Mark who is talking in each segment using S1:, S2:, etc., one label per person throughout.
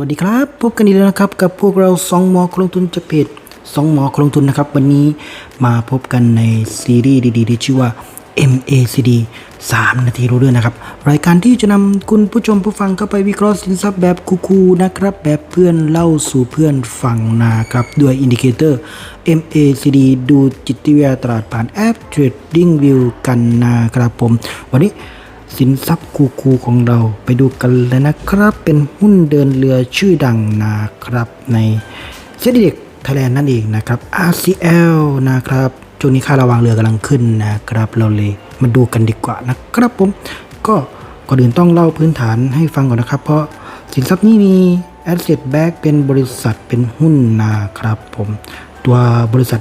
S1: วัสดีครับ พบกันอีกแล้วนะครับ กับพวกเราสองหมอคลงทุนจากเพจสองหมอคลงทุนนะครับ วันนี้มาพบกันในซีรีส์ดีๆที่ชื่อว่า MACD 3 นาทีรู้เรื่องนะครับ รายการที่จะนำคุณผู้ชมผู้ฟังเข้าไปวิเคราะห์สินทรัพย์แบบคูลๆนะครับ แบบเพื่อนเล่าสู่เพื่อนฟังนะครับ ด้วยอินดิเคเตอร์ MACD ดูจิตวิทยาตลาดผ่านแอป Trading View กันนะครับผม วันนี้ สินทรัพย์คูคูของเราไปดูกันเลยนะครับ เป็นหุ้นเดินเรือชื่อดังนะครับในเซ็นดีเด็กไทยแลนด์นั่นเองนะครับ RCL นะครับช่วงนี้ค่าระวางเรือกำลังขึ้นนะครับ เราเลยมาดูกันดีกว่านะครับผม ก็ก่อนอื่นต้องเล่าพื้นฐานให้ฟังก่อนนะครับ เพราะสินทรัพย์นี้มี Asset Back เป็นบริษัทเป็นหุ้นนะครับผม ตัวบริษัท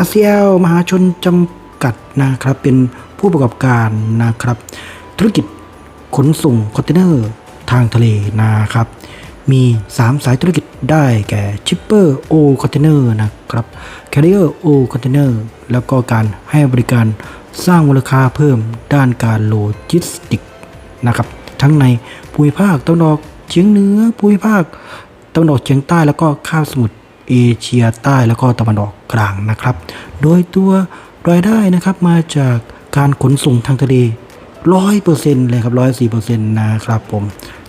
S1: RCL มหาชนจำกัดนะครับ เป็นผู้ประกอบการนะครับ ธุรกิจขนส่งคอนเทนเนอร์ทางทะเลนะครับ มี 3 สายธุรกิจได้แก่ Shipper O Container นะครับ Carrier O Container แล้วก็การให้บริการสร้างมูลค่าเพิ่มด้านการโลจิสติกนะครับ ทั้งในภูมิภาคตะวันออกเฉียงเหนือภูมิภาคตะวันออกเฉียงใต้แล้วก็คาบสมุทรเอเชียใต้แล้วก็ตะวันออกกลางนะครับ โดยตัวรายได้นะครับมาจากการขนส่งทางทะเล ร้อยเปอร์เซ็นต์เลยครับร้อยสี่เปอร์เซ็นต์นะครับผม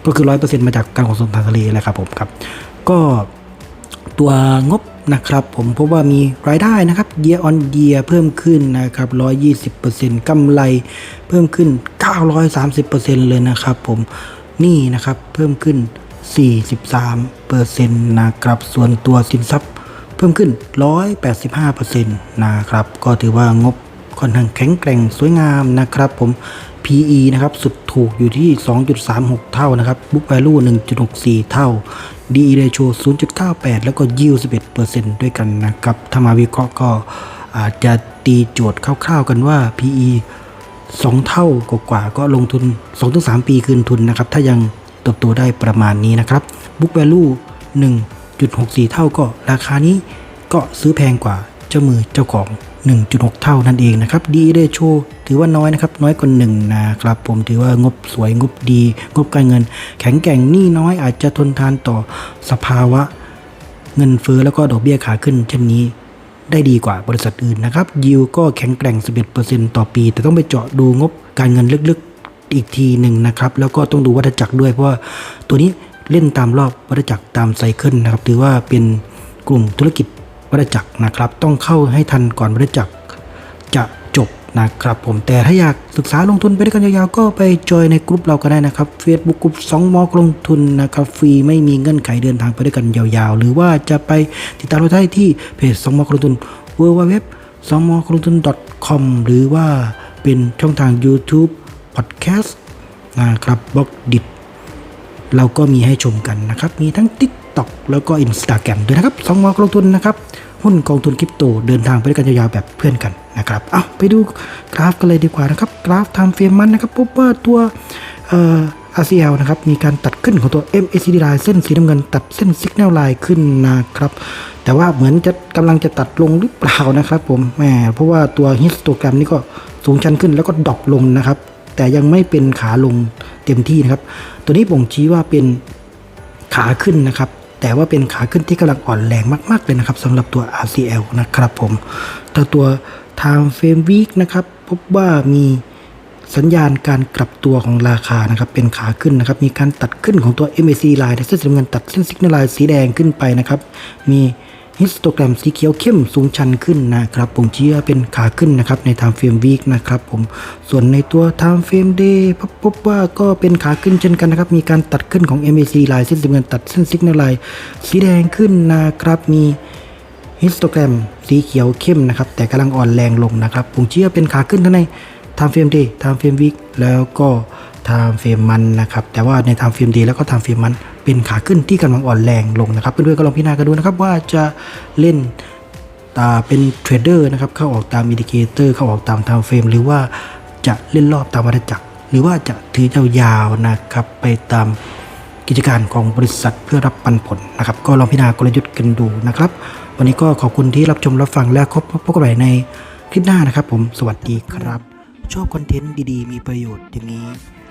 S1: ก็คือร้อยเปอร์เซ็นต์มาจากการขนส่งทางทะเลแหละครับผมครับ ก็ตัวงบนะครับผมพบว่ามีรายได้นะครับ year on year เพิ่มขึ้นนะครับร้อยยี่สิบเปอร์เซ็นต์กำไรเพิ่มขึ้นเก้าร้อยสามสิบเปอร์เซ็นต์เลยนะครับผมนี่นะครับเพิ่มขึ้นสี่สิบสามเปอร์เซ็นต์นะครับส่วนตัวสินทรัพย์เพิ่มขึ้น 185%นะครับก็ถือว่างบ ค่อนข้างแข็งแกร่งสวยงามนะครับผม PE นะครับสุดถูกอยู่ที่ 2.36 เท่านะครับ Book Value 1.64 เท่า DE Ratio 0.98 แล้วก็ Yield 11%ด้วยกันนะครับ ถ้ามาวิเคราะห์ก็อาจจะตีโจทย์คร่าวๆกันว่า PE 2 เท่ากว่าก็ลงทุน 2-3 ปีคืนทุนนะครับ ถ้ายังเติบโตได้ประมาณนี้นะครับ Book Value 1.64 เท่าก็ราคานี้ก็ซื้อแพงกว่า เจ้ามือเจ้าของ 1.6 เท่านั่นเองนะครับ D ratio ถือว่าน้อยนะครับ น้อยกว่า1นะครับ ผมถือว่างบสวยงบดี งบการเงิน แข็งแกร่งหนี้น้อยอาจจะทนทานต่อสภาวะ เงินเฟ้อแล้วก็ดอกเบี้ยขาขึ้นเช่นนี้ได้ดีกว่าบริษัทอื่นนะครับยิวก็แข็งแกร่ง 11%ต่อปี แต่ต้องไปเจาะดูงบการเงินลึกๆอีกทีหนึ่งนะครับ แล้วก็ต้องดูวัฏจักรด้วยเพราะว่าตัวนี้เล่นตามรอบวัฏจักรตามไซเคิลนะครับ ถือว่าเป็นกลุ่มธุรกิจ วัฏจักรนะครับ ต้องเข้าให้ทันก่อนวัฏจักรจะจบนะครับผมแต่ถ้าอยากศึกษาลงทุนไปด้วยกันยาวๆ ก็ไปจอยในกลุ่มเราก็ได้นะครับ Facebook กลุ่ม2มอกลงทุนนะครับฟรีไม่มีเงื่อนไขเดินทางไปด้วยกันยาวๆ หรือว่าจะไปติดตามเราได้ที่เพจ2มอกลงทุน w w w 2มอกลงทุน .com หรือว่าเป็นช่องทาง YouTube Podcast นะครับบล็อกดิบเราก็มีให้ชมกันนะครับ มีทั้ง TikTok แล้วก็ Instagram ด้วยนะครับสองมอกลงทุนนะครับหุ้นกองทุนคริปโตเดินทางไปด้วยกันยาวๆแบบเพื่อนกันนะครับเอาไปดูกราฟกันเลยดีกว่านะครับ กราฟ time frame มันนะครับพบว่าตัวเอ่อ RCL นะครับมีการตัดขึ้นของตัว MACD line เส้นสีน้ำเงินตัดเส้น signal line ขึ้นนะครับแต่ว่าเหมือนจะกำลังจะตัดลงหรือเปล่านะครับผมแหมเพราะว่าตัวฮิสโตแกรมนี่ก็สูงชันขึ้นแล้วก็ดรอปลงนะครับ แต่ยังไม่เป็นขาลงเต็มที่นะครับ ตัวนี้บ่งชี้ว่าเป็นขาขึ้นนะครับ แต่ว่าเป็นขาขึ้นที่กำลังอ่อนแรงมากๆเลยนะครับสำหรับตัว RCL นะครับผมแต่ตัว Time Frame Week นะครับพบว่ามีสัญญาณการกลับตัวของราคานะครับเป็นขาขึ้นนะครับมีการตัดขึ้นของตัว MAC line เส้นสีน้ำเงินตัดเส้น Signal line สีแดงขึ้นไปนะครับมี ฮิสโตแกรมสีเขียวเข้มสูงชันขึ้นนะครับผมชี้ว่าเป็นขาขึ้นนะครับใน Time Frame Week นะครับผมส่วนในตัว Time Frame Day พบว่าก็เป็นขาขึ้นเช่นกันนะครับ มีการตัดขึ้นของ MAC line เส้นสีเงินตัดเส้น Signal line สีแดงขึ้นนะครับมีฮิสโตแกรมสีเขียวเข้มนะครับแต่กำลังอ่อนแรงลงนะครับผมชี้ว่าเป็นขาขึ้นทั้งใน Time Frame Day Time Frame Week แล้วก็ Time Frame มันนะครับ แต่ว่าใน Time Frame Day แล้วก็ Time Frame มันเป็นขาขึ้นที่กำลังอ่อนแรงลงนะครับ เพื่อนๆก็ลองพิจารณากันดูนะครับว่าจะเล่นตาเป็นเทรดเดอร์นะครับเข้าออกตามอินดิเคเตอร์เข้าออกตาม Time Frame หรือว่าจะเล่นรอบตามวัฏจักร หรือว่าจะถือยาวๆนะครับไปตามกิจการของบริษัทเพื่อรับปันผลนะครับ ก็ลองพิจารณากลยุทธ์กันดูนะครับ วันนี้ก็ขอบคุณที่รับชมรับฟังและพบพบกันใหม่ในคลิปหน้านะครับ ผมสวัสดีครับ ชอบคอนเทนต์ดีๆ มีประโยชน์อย่างนี้